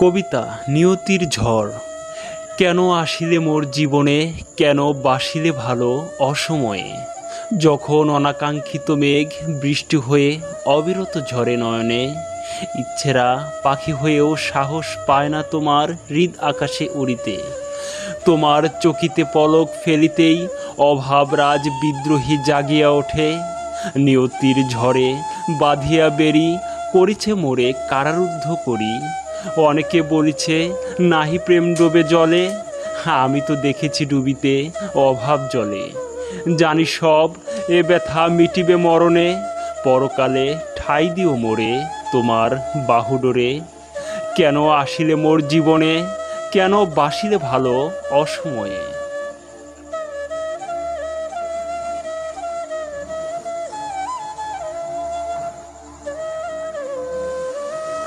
কবিতা নিয়তির ঝড়। কেন আসিলে মোর জীবনে, কেন বাসিলে ভালো অসময়ে? যখন অনাকাঙ্ক্ষিত মেঘ বৃষ্টি হয়ে অবিরত ঝরে নয়নে, ইচ্ছেরা পাখি হয়েও সাহস পায় না তোমার হৃদ আকাশে উড়িতে। তোমার চকিতে পলক ফেলিতেই অভাব রাজ বিদ্রোহী জাগিয়া ওঠে। নিয়তির ঝড়ে বাঁধিয়া বেরি করিছে মোরে কারারুদ্ধ করি। অনেকে বলেছে, নাহি প্রেম ডোবে জলে। আমি তো দেখেছি ডুবিতে অভাব জলে। জানি সব, এ ব্যথা মিটিবে মরণে। পরকালে ঠাই দিও মোরে তোমার বাহুডোরে। কেন আসিলে মোর জীবনে? কেন বাসিলে ভালো অসময়ে?